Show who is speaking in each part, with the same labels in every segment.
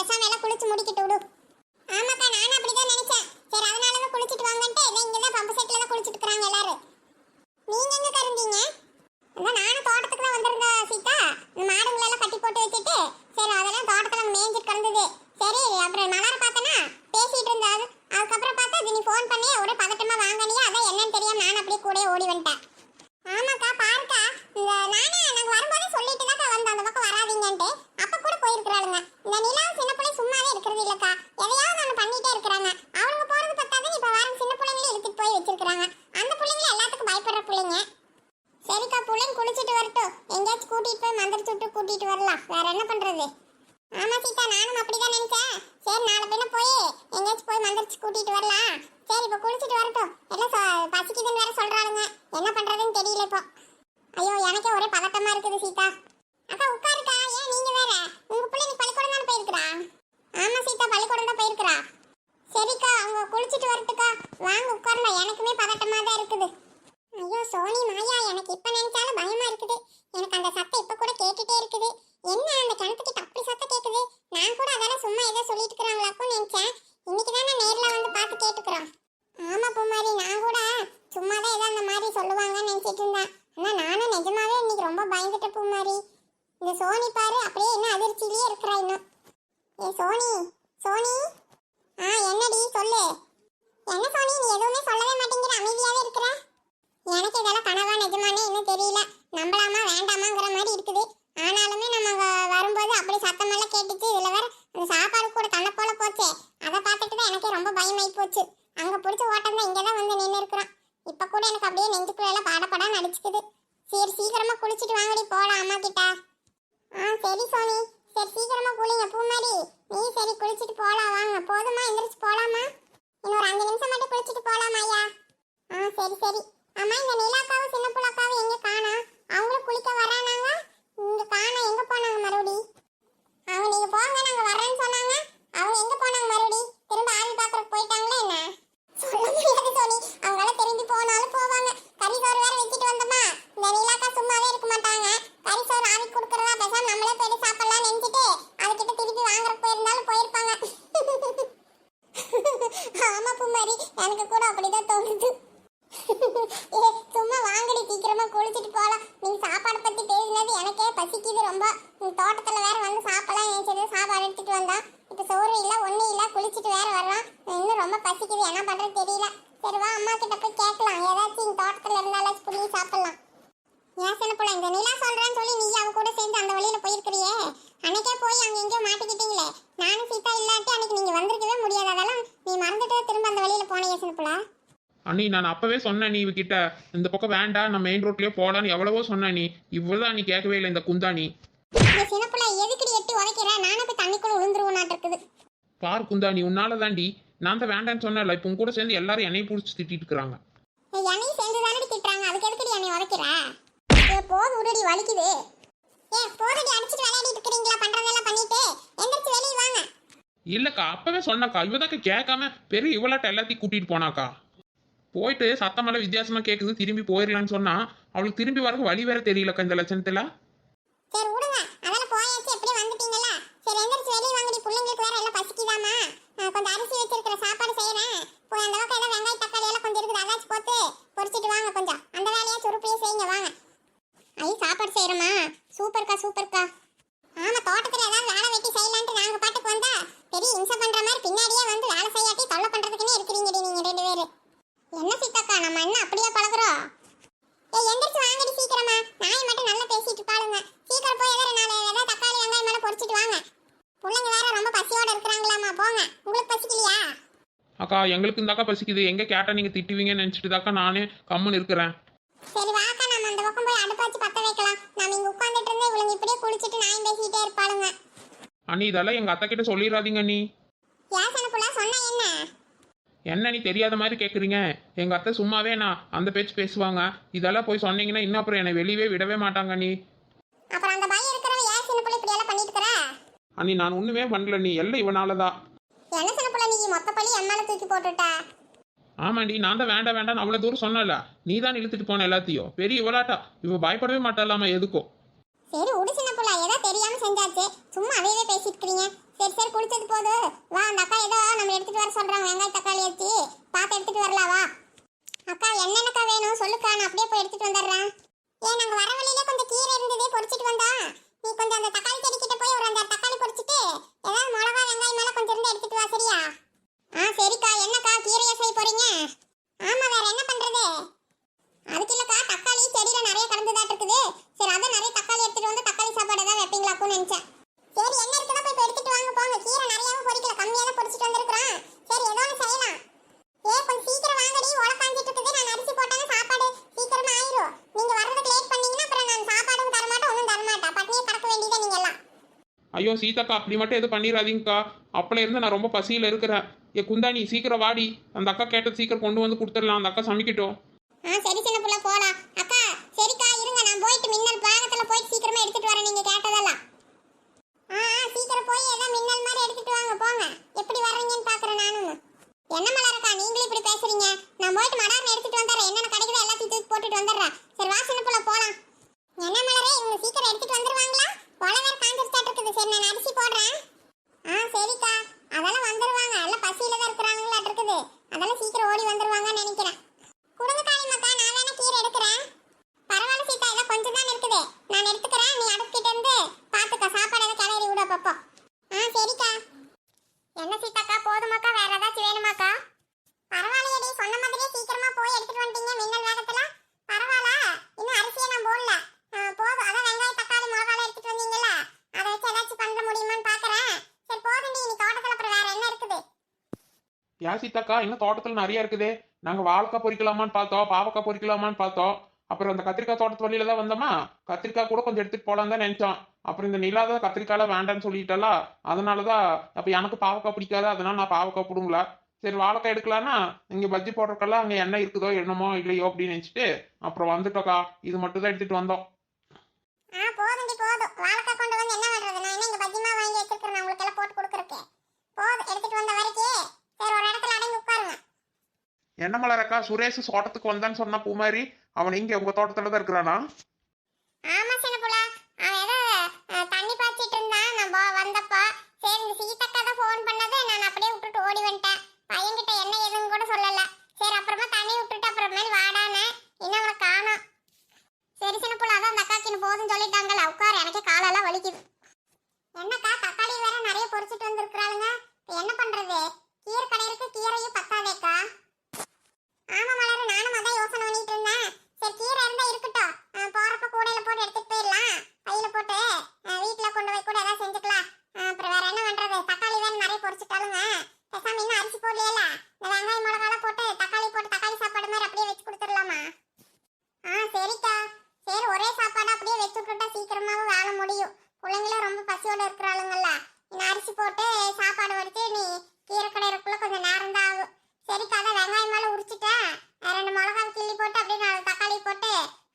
Speaker 1: regresame எல்லாம் பசிக்குதுன்னு வேற சொல்றாளுங்க. என்ன பண்றதுன்னு தெரியல இப்போ. ஐயோ எனக்கே ஒரே பதட்டமா இருக்குது சீதா. அக்கா உட்காருக்கா. ஏன் நீங்க வேற? உங்க பிள்ளை நீ பள்ளிக்கூடம் தானே போயிருக்கிறா? ஆமா சீதா பள்ளிக்கூடம் தான் போயிருக்கிறா. சரிக்கா அவங்க குளிச்சுட்டு வரட்டுக்கா. வாங்க உட்காரலாம் எனக்குமே பதட்டமா தான் இருக்குது. ஐயோ சோனி மாயா எனக்கு இப்ப நினைச்சாலும் பயமா இருக்குது. எனக்கு அந்த சத்தம் இப்ப கூட கேட்டுட்டே இருக்குது. என்ன அந்த கிணத்துக்கிட்ட அப்படி சத்தம் கேக்குது? நான் கூட அதெல்லாம் சும்மா ஏதோ சொல்லிட்டு இருக்கிறாங்களாக்கும் நினைச்சேன் இன்னைக்கு தானே நேர்ல வந்து பார்த்து கேட்டுக்கிறோம் ஆமா பூமாரி நான் கூட சும்மா தான் ஏதோ அந்த மாதிரி சொல்லுவாங்கன்னு நினைச்சிட்டு இருந்தேன் ஆனா நானும் நிஜமாவே இன்னைக்கு ரொம்ப பயந்துட்டேன் பூமாரி இந்த சோனி பாரு அப்படியே இன்னும் அதிர்ச்சியிலேயே இருக்கிறா இன்னும் ஏ சோனி சோனி ஆ என்னடி சொல்லு என்ன சோனி நீ எதுவுமே சொல்லவே மாட்டேங்கிற அமைதியாவே இருக்கிற எனக்கு இதெல்லாம் கனவா நிஜமானே இன்னும் தெரியல நம்பலாமா வேண்டாமாங்கிற மாதிரி இருக்குது ஆனாலுமே நம்ம அங்க சத்தம் எல்லாம் சத்தமெல்லாம் கேட்டுச்சு. இதுல வேற அந்த சாப்பாடு கூட தன்னை போல போச்சே. அதை பார்த்துட்டு தான் எனக்கே ரொம்ப பயமாயி போச்சு. அங்க பிடிச்ச ஓட்டம் தான் இங்கே தான் வந்து நின்று இருக்கிறான். இப்ப கூட எனக்கு அப்படியே நெஞ்சுக்குள்ள எல்லாம் பாடப்படான்னு அடிச்சுக்குது சரி சீக்கிரமா குளிச்சுட்டு வாங்கடி போலாம் அம்மா கிட்ட. ஆ சரி சோனி. சரி சீக்கிரமா குளிங்க பூமாரி. நீ சரி குளிச்சுட்டு போலாம் வாங்க. போதுமா எந்திரிச்சு போலாமா? இன்னொரு அஞ்சு நிமிஷம் மட்டும் குளிச்சுட்டு போலாமா ஐயா? ஆ சரி சரி. அம்மா இந்த நிலாக்காவும் சின்ன புள்ளாக்காவும் எங்க காணா அவங்களும் குளி வரானாங்க இங்க காணா எங்க போனாங்க மறுபடி அவங்க நீங்க போங்க நாங்க வர்றேன்னு சொன்னாங்க அவங்க எங்க போனாங்க மறுபடி திரும்ப ஆவி பாக்குறதுக்கு போயிட்டாங்களா என்ன சொல்ல முடியாது சோனி அவங்களால திரும்பி போனாலும் போவாங்க கறி சோறு வேற வச்சுட்டு வந்தோமா இந்த நிலாக்கா சும்மாவே இருக்க மாட்டாங்க கறி சோறு ஆவி கொடுக்கறதா பேசாம நம்மளே போய் சாப்பிடலாம்னு நினைச்சிட்டு அதுக்கிட்ட திருப்பி வாங்குறதுக்கு போயிருந்தாலும் போயிருப்பாங்க ஆமா பூமாரி எனக்கு கூட அப்படிதான் தோணுது ஏ சும்மா வாங்கடி சீக்கிரமா குளிச்சிட்டு நீ சாப்பாடு பத்தி பேசினது எனக்கே பசிக்குது ரொம்ப. உங்க தோட்டத்துல வேற வந்து சாப்பிடலாம் நினைச்சது சாப்பாடு எடுத்துட்டு வந்தா. இப்ப சோறு இல்ல ஒண்ணு இல்ல குளிச்சுட்டு வேற வரலாம். இன்னும் ரொம்ப பசிக்குது என்ன பண்றது தெரியல. சரி வா அம்மா கிட்ட போய் கேட்கலாம். ஏதாச்சும் இந்த தோட்டத்துல இருந்தாலும் புள்ளி சாப்பிடலாம். ஏன் சின்ன பிள்ளை இந்த நிலா சொல்றேன்னு சொல்லி நீ அவ கூட சேர்ந்து அந்த வழியில போயிருக்கிறியே? அன்னைக்கே போய் அங்க எங்கேயோ மாட்டிக்கிட்டீங்களே. நானும் சீதா இல்லாட்டி அன்னைக்கு நீங்க வந்திருக்கவே முடியாது. அதெல்லாம் நீ மறந்துட்டு திரும்ப அந்த வழியில போனீங்க சின்ன பிள்ளை.
Speaker 2: அண்ணி நான் அப்பவே சொன்னேன் நீ இவகிட்ட இந்த பக்கம் வேண்டாம் நான் மெயின் ரோட்லயே போலான்னு எவ்வளவோ சொன்னேன் நீ இவ்வளவுதான் நீ கேட்கவே இல்லை இந்த குந்தாணி.
Speaker 1: சின்ன
Speaker 2: பார் குந்தாணி உன்னால தாண்டி நான் தான் வேண்டான்னு சொன்னேன்ல இப்போ கூட சேர்ந்து எல்லாரும் என்னைய பிடிச்சி திட்டிட்டு இருக்கிறாங்க.
Speaker 1: என்னையும் சேர்ந்து தானடி திட்டுறாங்க. அதுக்கு எதுக்குடி என்னை உதைக்கிற? ஏ போது உருடி வலிக்குது. ஏ போதுடி அடிச்சிட்டு விளையாடிட்டு இருக்கிறீங்களா? பண்றதெல்லாம் பண்ணிட்டு எந்திரிச்சு வெளியே வாங்க.
Speaker 2: இல்லக்கா அப்பவே சொன்னக்கா இவதாக்க கேட்காம பெரிய இவளாட்ட எல்லாத்தையும் கூட்டிட்டு போனாக்கா. போயிட்டு சத்தமெல்லாம் வித்தியாசமா கேக்குது திரும்பி போயிடலான்னு சொன்னா அவளுக்கு திரும்பி வரக்கு வழி வேற தெரியலக்கா இந்த லட்சணத்துல.
Speaker 1: சரி விடுங்க. அதெல்லாம் போயாச்சு எப்படி வந்துட்டீங்களா சரி எந்திரிச்சு வெளியே வாங்கடி பிள்ளைங்களுக்கு வேற எல்லாம் பசிக்குதாமா. கொஞ்சம் அரிசி வச்சிருக்கிற சாப்பாடு செய்யறேன் போய் அந்த பக்கம் எல்லாம் வெங்காயம் தக்காளி எல்லாம் கொஞ்சம் இருக்குது அதாச்சும் போட்டு பொரிச்சிட்டு வாங்க கொஞ்சம். அந்த வேலையை சுருப்பையே செய்யுங்க வாங்க. ஐ சாப்பாடு செய்யறோமா சூப்பர்க்கா சூப்பர்க்கா. ஆமா தோட்டத்துல ஏதாவது வேலை வெட்டி செய்யலான்ட்டு நாங்க பாட்டுக்கு வந்தா பெரிய இம்சை பண்ற மாதிரி பின்னாடியே வந்து வேலை செய்யாட்டி தொல்லை பண்றதுக்குன்னே இருக்கிறீங்கடி நீங்க ரெண்டு பேரு. என்ன சீதாக்கா நம்ம என்ன அப்படியே பழகுறோம் ஏய் எந்திரிச்சு வாங்கடி சீக்கிரமா. நாய் மட்டும் நல்லா பேசிட்டு பாருங்க சீக்கிரம் போய் ஏதாவது நாலு ஏதாவது தக்காளி வெங்காயம் மேல பொரிச்சிட்டு வாங்க. பிள்ளைங்க வேற ரொம்ப பசியோட இருக்கிறாங்களாமா போங்க. உங்களுக்கு பசிக்கலையா?
Speaker 2: அக்கா எங்களுக்கு இந்தாக்கா பசிக்குது. எங்கே கேட்டால் நீங்கள் திட்டுவீங்கன்னு நினச்சிட்டு தாக்கா நானே கம்முன்னு இருக்கிறேன்.
Speaker 1: சரி வாக்கா நம்ம அந்த பக்கம் போய் அடுப்பு வச்சு பத்த வைக்கலாம். நாம இங்க உட்கார்ந்துட்டு இருந்தா இவளுங்க இப்படியே குளிச்சிட்டு நாயும் பேசிட்டே இருப்பாளுங்க.
Speaker 2: அண்ணி இதெல்லாம் எங்கள் அத்தை கிட்ட சொல்லிடாதீங்க அண்ணி
Speaker 1: யாசன புள்ள சொன்னா என்ன
Speaker 2: என்ன நீ தெரியாத மாதிரி கேட்குறீங்க எங்கள் அத்தை சும்மாவே நான் அந்த பேச்சு பேசுவாங்க. இதெல்லாம் போய் சொன்னீங்கன்னா இன்னும் அப்புறம் என்னை வெளியவே விடவே மாட்டாங்க நீ
Speaker 1: அப்புறம் அந்த பையன் இருக்கிறவ யாசன புள்ள இப்படி எல்லாம் பண்ணிட்டு இருக்கறா
Speaker 2: அண்ணி நான் ஒன்றுமே பண்ணல நீ எல்லாம் இவனால தான்
Speaker 1: என்ன சின்ன புள்ள நீ? மொத்த பழி என் மேல தூக்கி போட்டுட்டா?
Speaker 2: ஆமாண்டி நான் தான் வேண்டாம் வேண்டாம் அவ்வளோ தூரம் சொன்னல நீ தான் இழுத்துட்டு போன எல்லாத்தையும். பெரிய இவளாட்டா. இவ பயப்படவே மாட்டாளாமா எதுக்கும்?
Speaker 1: சரி உடு சின்ன புள்ள. ஏதோ தெரியாம செஞ்சாச்சு. சும்மா அவையவே பேசிட்டு இருக்கீங்க. சரி சரி குளிச்சது போது. வா அந்த அக்கா ஏதோ நம்ம எடுத்துட்டு வர சொல்றாங்க. வெங்காய தக்காளி ஏத்தி பார்த்து எடுத்துட்டு வரலாம் வா. அக்கா என்னென்னக்கா வேணும்? சொல்லுக்கா நான் அப்படியே போய் எடுத்துட்டு வந்துடுறேன். ஏன் நாங்க வர வழியில கொஞ்சம் கீரை இருந்ததே பொரிச்சிட்டு வந்தா. நீ கொஞ்சம் அந்த தக்காளி செடி கிட்ட போய் ஒரு அந்த தக்காளி பொரிச்சிட்டு ஏதாவது மிளகா வெங்காயம் மேல கொஞ்சம் இருந்து எடுத்துட்டு வா சரியா? ஆ சரிக்கா. என்னக்கா கீரையை செய்ய போறீங்க? ஆமா வேற என்ன பண்றது? அதுக்கு இல்லக்கா தக்காளி செடியில நிறைய கலந்துதான் இருக்குது. சரி அதான் நிறைய தக்காளி எடுத்துட்டு வந்து தக்காளி சாப்பாடு தான் வைப்பீங்களாக்கும்னு நினைச்சேன். சரி என்ன இருக்குதோ போய் இப்ப எடுத்துட்டு வாங்க போங்க கீரை நிறையவும் பொரிக்கல கம்மியா தான் பொரிச்சிட்டு வந்திருக்கிறோம். சரி ஏதோ ஒன்று செய்யலாம். ஏ கொஞ்சம் சீக்கிரம் வாங்கடி. உல காஞ்சிட்டு இருக்குது நான் அரிசி போட்டாங்க சாப்பாடு சீக்கிரமா ஆயிரும். நீங்க வர்றதுக்கு லேட் பண்ணீங்கன்னா அப்புறம் நான் சாப்பாடும் தர மாட்டேன் ஒன்றும் தர மாட்டேன் பட்னியே கடக்க வேண்டியதே நீங்க எல்லாம்
Speaker 2: ஐயோ சீதாக்கா அப்படி மட்டும் எதுவும் பண்ணிடாதீங்கக்கா அப்பல இருந்து நான் ரொம்ப பசியில் இருக்கிறேன். ஏ குந்தாணி சீக்கிரம் வாடி. அந்த அக்கா கேட்டது சீக்கிரம் கொண்டு வந்து கொடுத்துடலாம். அந்த அக்கா சமைக்கட்டும்.
Speaker 1: ஆ சரி சின்ன புள்ள போலாம். அக்கா சரிக்கா இருங்க. நான் போயிட்டு மின்னல் பாகத்துல போயிட்டு சீக்கிரமா எடுத்துட்டு வரேன். நீங்க கேட்டதெல்லாம். போய் ஏதோ மின்னல் மாதிரி எடுத்துட்டு வாங்க போங்க. எப்படி வர்றீங்கன்னு பாக்குறேன் நானும். என்ன மலரக்கா நீங்களும் இப்படி பேசுறீங்க? நான் போயிட்டு மடார்னு எடுத்துட்டு வந்துடுறேன். என்னென்ன கிடைக்குதோ எல்லாத்தையும் தூக்கி போட்டுட்டு வந்துடுறேன். சரி வாசனை போல புள்ள போலாம் என்ன மலரே இவங்க சீக்கிரம் எடுத்துட்டு வந்துருவாங்களா ஒலை வேற காஞ்சிருச்சாட்டு இருக்குது சரி நான் அரிசி போடுறேன் ஆ சரிக்கா அதெல்லாம் வந்துருவாங்க எல்லாம் பசியில தான் இருக்கிறாங்களாட்டு இருக்குது அதெல்லாம் சீக்கிரம் ஓடி வந்துருவாங்கன்னு நினைக்கிறேன் குடுங்க காளிமக்கா நான் வேணா கீரை எடுக்கிறேன் பரவாயில்ல சீதா இதை கொஞ்சம் தான் இருக்குது நான் எடுத்துக்கிறேன் நீ அடுப்பிட்ட இருந்து பாத்துக்க சாப்பாடு எதை கிளறி விட பாப்பா ஆ சரிக்கா என்ன சீதாக்கா போதுமாக்கா வேற ஏதாச்சும் வேணுமாக்கா பரவாயில்லையடி சொன்ன மாதிரியே சீக்கிரமா போய் எடுத்துட்டு வந்துட்டீங்க மின்னல் வேகத்துல பரவாயில்ல இன்னும் அரிசியை நான் போடல ஆ, போதும் அதான் வெங்காயம் தக்காளி மிளகாலாம் எடுத்துட்டு வந்தீங்கல்ல அதை வச்சு ஏதாச்சும் பண்ண முடியுமான்னு பாக்குறேன் சரி போதுண்டி நீ தோட்டத்துல அப்புறம் வேற என்ன இருக்குது
Speaker 2: யா சீதாக்கா? இன்னும் தோட்டத்தில் நிறைய இருக்குதே. நாங்கள் வாழைக்காய் பொறிக்கலாமான்னு பார்த்தோம் பாவக்காய் பொறிக்கலாமான்னு பார்த்தோம். அப்புறம் அந்த கத்திரிக்காய் தோட்டத்து வழியில தான் வந்தோமா? கத்திரிக்காய் கூட கொஞ்சம் எடுத்துட்டு போலாம் தான் நினைச்சோம். அப்புறம் இந்த நிலா தான் கத்திரிக்காய்லாம் வேண்டாம்னு சொல்லிட்டாலா அதனாலதான் தான் அப்போ எனக்கு பாவக்காய் பிடிக்காது அதனால நான் பாவக்காய் பிடுங்கல. சரி வாழைக்காய் எடுக்கலான்னா இங்கே பஜ்ஜி போடுறக்கெல்லாம் அங்கே என்ன இருக்குதோ என்னமோ இல்லையோ அப்படின்னு நினச்சிட்டு அப்புறம் வந்துட்டோக்கா. இது மட்டும் தான் எடுத்துட்டு வந்தோம்.
Speaker 1: என்ன பண்றது நான் என்ன இங்க பஜ்ஜிமா வாங்கி உங்களுக்கு எல்லாம் போட்டு போதும் எடுத்துட்டு வந்த வரைக்கும் சரி ஒரு இடத்துல அடங்கி உட்காருங்க.
Speaker 2: என்ன மலரக்கா? சுரேஷ் தோட்டத்துக்கு வந்தான்னு சொன்னா பூமாரி அவன் இங்கே உங்கள் தோட்டத்தில் தான் இருக்கிறானா?
Speaker 1: ஆமா சின்ன புள்ள. அவன் ஏதோ தண்ணி பாய்ச்சிட்டு இருந்தான். நான் வந்தப்போ சரி இந்த சீதக்கா தான் ஃபோன் பண்ணது. நான் அப்படியே விட்டுட்டு ஓடி வந்துட்டேன். பையன்கிட்ட என்ன ஏதுன்னு கூட சொல்லல சரி அப்புறமா தண்ணி விட்டுட்டு அப்புறமேல் வாடானே இன்னும் அவனை காணோம் சரி சின்ன புள்ள அதான் அந்த அக்காக்கு இன்னும் போதும்னு சொல்லிட்டாங்கல்ல உட்காரு எனக்கு காலெல்லாம் வலிக்குது என்னக்கா தக்காளி வேற நிறைய பொரிச்சிட்டு வந்திருக்கிறாளுங்க இப்ப என்ன பண்றது கீரை கடையிற்கு கீரையும் பத்தாதேக்கா ஆமா மலரு நானும் அதான் யோசனை பண்ணிட்டு இருந்தேன் சரி கீரை இருந்தா இருக்கட்டும் அஹ் போறப்ப கூடையில போட்டு எடுத்துட்டு போயிடலாம் பையில போட்டு அஹ் வீட்ல கொண்டு போய் கூட ஏதாவது செஞ்சுக்கலாம் அஹ் அப்புறம் வேற என்ன பண்றது தக்காளி வேற நிறைய பொரிச்சுட்டாலுங்க பேசாம இன்னும் அரிசி போடலையில இந்த வெங்காயம் மிளகாலாம் போட்டு தக்காளி போட்டு தக்காளி சாப்பாடு மாதிரி அப்படியே வச்சு கொடுத்துடலாமா ஆ சரிக்கா சரி ஒரே சாப்பாடு அப்படியே வச்சு விட்டுட்டா சீக்கிரமாவும் வேலை முடியும் பிள்ளைங்களும் ரொம்ப பசியோட இருக்கிறாளுங்கல்ல இன்னும் அரிசி போட்டு சாப்பாடு வடிச்சு நீ கீரை கடையிறக்குள்ள கொஞ்சம் நேரம் தான் ஆகும் சரிக்கா அதான் வெங்காயம் மேல உரிச்சிட்டேன் அஹ் ரெண்டு மிளகா கிள்ளி போட்டு அப்படியே நாலு தக்காளி போட்டு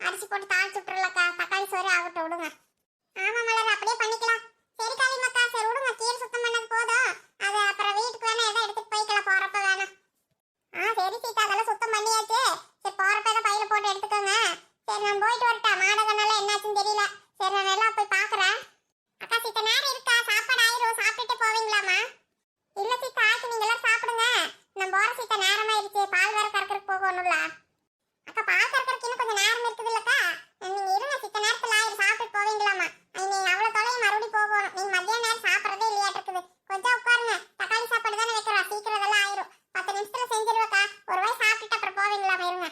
Speaker 1: அரிசி போட்டு தாளிச்சு விட்டுறலக்கா தக்காளி சோறு ஆகட்டும் விடுங்க ஆமா மலர் அப்படியே பண்ணிக்கலாம் சரி காளிமக்கா சரி விடுங்க கீரை சுத்தம் பண்ணது போதும் அது அப்புறம் வீட்டுக்கு வேணா எதை எடுத்துட்டு போய்க்கலாம் போறப்ப வேணாம் ஆ சரி சீதா அதெல்லாம் சுத்தம் பண்ணியாச்சு சரி போறப்ப ஏதோ பையில போட்டு எடுத்துக்கோங்க சரி நான் போயிட்டு வரட்டா மாடகனால என்னாச்சுன்னு தெரியல சரி நான் எல்லாம் போய் பாக்குறேன் அக்கா சீதா நேரம் இருக்கா சாப்பாடு ஆயிரும் சாப்பிட்டுட்டு போவீங்களாமா இல்ல சீதா ஆச்சு நீங்க பால் வேற கறக்கறக்கு போகணும்ல. அக்கா பால் கறக்கறக்கு இன்னும் கொஞ்சம் நேரம் இருக்குது இல்லக்கா நீங்க இருங்க. சித்த நேரத்துல ஆயிரம். சாப்பிட்டு போவீங்களாமா நீங்க அவ்வளவு தொலைவு மறுபடியும் போகணும். நீங்க மதியான நேரம் சாப்பிடறதே இல்லையா இருக்குது கொஞ்சம் உட்காருங்க. தக்காளி சாப்பாடு தானே வைக்கிறோம். சீக்கிரம் இதெல்லாம் ஆயிரும். பத்து நிமிஷத்துல செஞ்சிருவக்கா. ஒரு வாய் சாப்பிட்டுட்டு அப்புறம் போவீங்களாமா. இருங்க.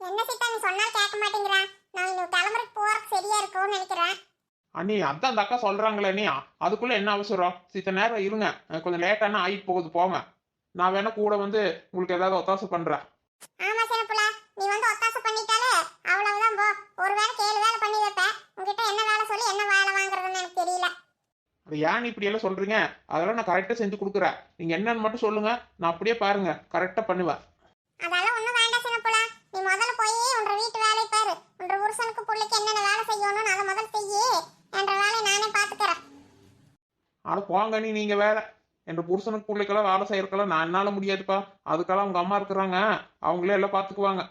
Speaker 1: என்ன சித்தா நீ சொன்னா கேட்க மாட்டேங்கிறேன் நான் இன்னும் கிளம்புறதுக்கு போறதுக்கு சரியா இருக்கும்னு நினைக்கிறேன்.
Speaker 2: அண்ணி அதான் அந்த அக்கா சொல்றாங்களே நீ அதுக்குள்ள என்ன அவசரம்? சித்த நேரம் இருங்க. கொஞ்சம் லேட்டானா ஆகிட்டு போகுது. போங்க. நான் வேணா கூட வந்து உங்களுக்கு ஏதாவது ஒத்தாசை பண்றேன்.
Speaker 1: ஆமா சின்னப்புல நீ வந்து ஒத்தாசை பண்ணிட்டாலே அவ்வளவுதான் போ. ஒரு வேளை கேளு வேலை பண்ணி வைப்பேன். உங்ககிட்ட என்ன வேலை சொல்லி என்ன வேலை வாங்குறதுன்னு எனக்கு தெரியல.
Speaker 2: அது ஏன் இப்படி எல்லாம் சொல்றீங்க? அதெல்லாம் நான் கரெக்டா செஞ்சு கொடுக்குறேன். நீங்க என்னன்னு மட்டும் சொல்லுங்க. நான் அப்படியே பாருங்க. கரெக்டா பண்ணுவேன்.
Speaker 1: அதெல்லாம் ஒண்ணும் வேண்டாம் சின்னப்புல நீ முதல்ல போய் உன்ற வீட்டு வேலையை பாரு. உன்ற புருஷனுக்கு புள்ளைக்கு என்னென்ன வேலை செய்யணும்னு அதை முதல்ல செய்யி. என்ற வேலையை நானே பாத்துக்கிறேன்
Speaker 2: ஆனா போங்க நீ நீங்க வேற. என் புருஷனுக்கு பிள்ளைக்கெல்லாம் வேலை செய்யறதுக்கெல்லாம் நான் என்னால முடியாதுப்பா. அதுக்கெல்லாம் அவங்க அம்மா இருக்கிறாங்க. அவங்களே எல்லாம் பாத்துக்குவாங்க.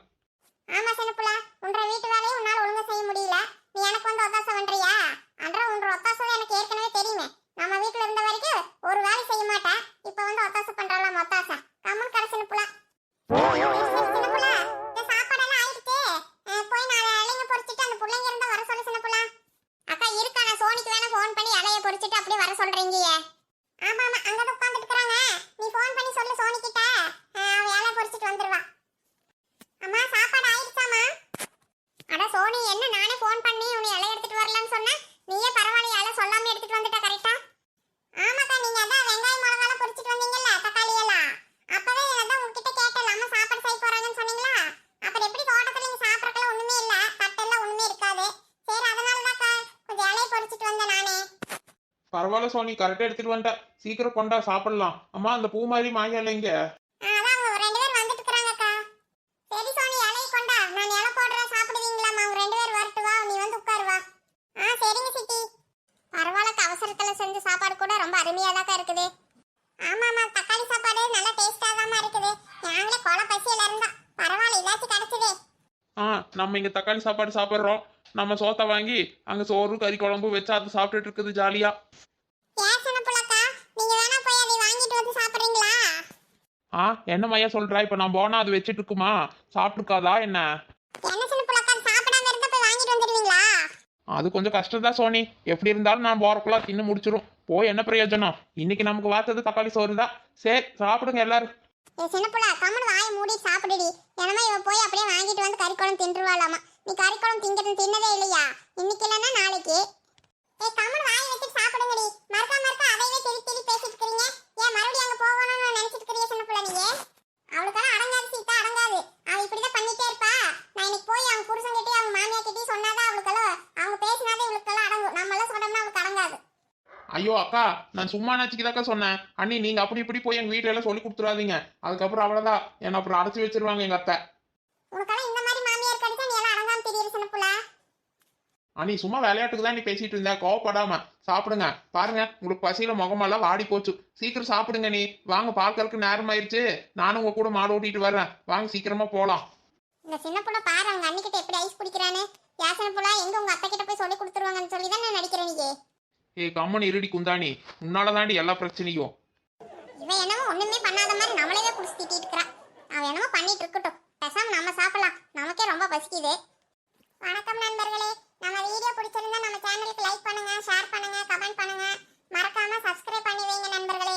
Speaker 1: ஆமா சின்னப்புல உன்ற வீட்டு வேலையை உன்னால ஒழுங்கா செய்ய முடியல. நீ எனக்கு வந்து ஒத்தாசை பண்றியா? அன்ற உன்ற ஒத்தாசை எனக்கு ஏற்கனவே தெரியுமே. நம்ம வீட்டுல இருந்த வரைக்கும் ஒரு வேலை செய்ய மாட்டேன். இப்ப வந்து ஒத்தாசை பண்றாளாம் ஒத்தாசை? கம்மன் கடை சின்னப்புல சின்னப்புல அப்படியே வர சொல்றீங்க அஹ் போய் நாலு இலைங்க பொரிச்சிட்டு அந்த பிள்ளைங்க இருந்தா வர சொல்லு சின்னப்புல அக்கா இருக்கா நான் சோனிக்கு வேணா ஃபோன் பண்ணி இலைய பொரிச்சிட்டு அப்படியே வர சொல்றீங்க ஆமா ஆமா அங்க உட்காந்துட்டு இருக்காங்க நீ ஃபோன் பண்ணி சொல்லு சோனி கிட்ட அஹ் அவ இலை பொரிச்சிட்டு வந்துருவா அம்மா சாப்பாடு ஆயிடுச்சாமா அட சோனி என்ன நானே ஃபோன் பண்ணி உன்னை இலை எடுத்துட்டு வரலாம்னு சொன்னேன் நீயே பரவாயில்ல இலை சொல்லாம எடுத்துட்டு வந்துட்ட கரெக்டா ஆமாக்கா நீங்க அதான் வெங்காயம் மிளகாலாம் பொரிச்சிட்டு வந்தீங்கல்ல தக்காளி எல்லாம் அப்பவே அதான் உங்ககிட்ட கேட்டல அம்மா சாப்பாடு செய்ய போறாங்கன்னு சொன்னீங்களா அப்புறம் எப்படி தோட்டத்துல நீங்க சாப்பிடறதுல ஒண்ணுமே இல்ல தட்டெல்லாம் ஒண்ணுமே இருக்காது சரி அதனால தான் கொஞ்சம் இலையை பொரிச்சிட்டு வந்தேன் நானே
Speaker 2: பரவாயில்ல சோனி கரெக்டா எடுத்துட்டு வந்துட்டேன் சீக்கிரம் கொண்டா சாப்பிடலாம். அம்மா அந்த பூ மாதிரி மாயா இல்லைங்க
Speaker 1: ஆ, அதான் அவங்க ரெண்டு பேர் வந்துட்டு இருக்காங்கக்கா சரி சோனி இலையை கொண்டா. நான் இலை போடுறேன் சாப்பிடுவீங்களாம்மா? அவங்க ரெண்டு பேர் வரட்டு வா. நீ வந்து உட்காரு வா. ஆ சரிங்க சித்தி. பரவாயில்ல அவசரத்துல செஞ்ச சாப்பாடு கூட ரொம்ப அருமையா தான் இருக்குது. ஆமாம்மா தக்காளி சாப்பாடு நல்லா டேஸ்டா தான் இருக்குது. நாங்களே கொலை பசியில இருந்தா. பரவாயில்ல இல்லாச்சும் கிடைச்சதே.
Speaker 2: ஆ நம்ம இங்க தக்காளி சாப்பாடு சாப்பிட்றோம். நம்ம சோத்தை வாங்கி அங்க சோறு கறி குழம்பு வச்சு அது சாப்பிட்டுட்டு இருக்குது ஜாலியா
Speaker 1: ஏசன புள்ளக்கா நீங்க வேணா போய் அதை வாங்கிட்டு வந்து சாப்பிடுறீங்களா
Speaker 2: ஆ என்ன மையா சொல்றா? இப்ப நான் போனா அது வச்சுட்டு இருக்குமா சாப்பிட்டுருக்காதா என்ன அது கொஞ்சம் கஷ்டம் தான் சோனி. எப்படி இருந்தாலும் நான் போறக்குள்ள தின்னு முடிச்சிரும். போய் என்ன பிரயோஜனம்? இன்னைக்கு நமக்கு வாத்தது தக்காளி சோறு தான் சரி சாப்பிடுங்க எல்லாரும்.
Speaker 1: சாப்பிடுடி. என்னமா இவ போய் அப்படியே வாங்கிட்டு வந்து கறி குழம்பு தின்றுவாளாமா நீ கறி குழம்பு திங்கிறது தின்னதே இல்லையா? இன்னைக்கு இல்லைன்னா நாளைக்கு. ஏ கம்மன் வாயை வச்சுட்டு சாப்பிடுங்கடி. மறக்கா மறக்கா அதையே திருப்பி திருப்பி பேசிட்டு இருக்கீங்க. ஏன் மறுபடியும் அங்க போகணும்னு நினைச்சிட்டு இருக்கிறீங்க சின்ன புள்ள நீங்க அவளுக்கெல்லாம் அடங்காது சீதா அடங்காது. அவ இப்படிதான் பண்ணிட்டே இருப்பா. நான் இன்னைக்கு போய் அவங்க புருஷன்கிட்டயும் அவங்க மாமியா கிட்டயும் சொன்னாதான் அவளுக்கெல்லாம் அவங்க பேசினாதான் இவளுக்கெல்லாம் அடங்கும். நம்மளாம் சொன்னோம்னா அவளுக்கு அடங்காது.
Speaker 2: ஐயோ அக்கா நான் சும்மா நச்சுக்குதாக்கா சொன்னேன். அண்ணி நீங்க அப்படி இப்படி போய் எங்க வீட்டுல எல்லாம் சொல்லி கொடுத்துறாதீங்க அதுக்கப்புறம் அவ்வளவுதான். என்ன அப்புறம் அடைச்சி வச்சிருவாங்க எங்க அத்தை.
Speaker 1: உனக்கெல்லாம் இந்த மாதிரி மாமியார் கிடைச்சா நீ எல்லாம் அடங்காம தெரியல சின்ன புள்ள
Speaker 2: அண்ணி சும்மா விளையாட்டுக்கு தான் நீ பேசிட்டு இருந்த. கோவப்படாம. சாப்பிடுங்க. பாருங்க உங்களுக்கு பசியில முகமெல்லாம் வாடி போச்சு. சீக்கிரம் சாப்பிடுங்க நீ. வாங்க பார்க்கறதுக்கு நேரம் ஆயிருச்சு நானும் உங்க கூட மாடு ஓட்டிட்டு வர்றேன். வாங்க சீக்கிரமா போலாம்.
Speaker 1: இந்த சின்ன புள்ள பாரு அவங்க அண்ணிக்கிட்ட எப்படி ஐஸ் குடிக்கிறான்னு யாசன புள்ள எங்க உங்க அத்தை கிட்ட போய் சொல்லி கொடுத்துருவாங்கன்னு சொல்லி தான் நான் நடிக்கிறேன் நீ.
Speaker 2: ஏய் கம்மன் இருடி குந்தாணி. உன்னால தாண்டி எல்லா பிரச்சனையும்.
Speaker 1: இவன் என்னமோ ஒண்ணுமே பண்ணாத மாதிரி நம்மளவே புடிச்சு திட்டிட்டு இருக்கிறான் அவன் என்னமோ பண்ணிட்டு இருக்கட்டும். பேசாம நம்ம சாப்பிடலாம். நமக்கே ரொம்ப பசிக்குது. வணக்கம் நண்பர்களே. நம்ம வீடியோ பிடிச்சிருந்தா நம்ம சேனலுக்கு லைக் பண்ணுங்க ஷேர் பண்ணுங்க கமெண்ட் பண்ணுங்க. மறக்காம சப்ஸ்கிரைப் பண்ணி வைங்க நண்பர்களே.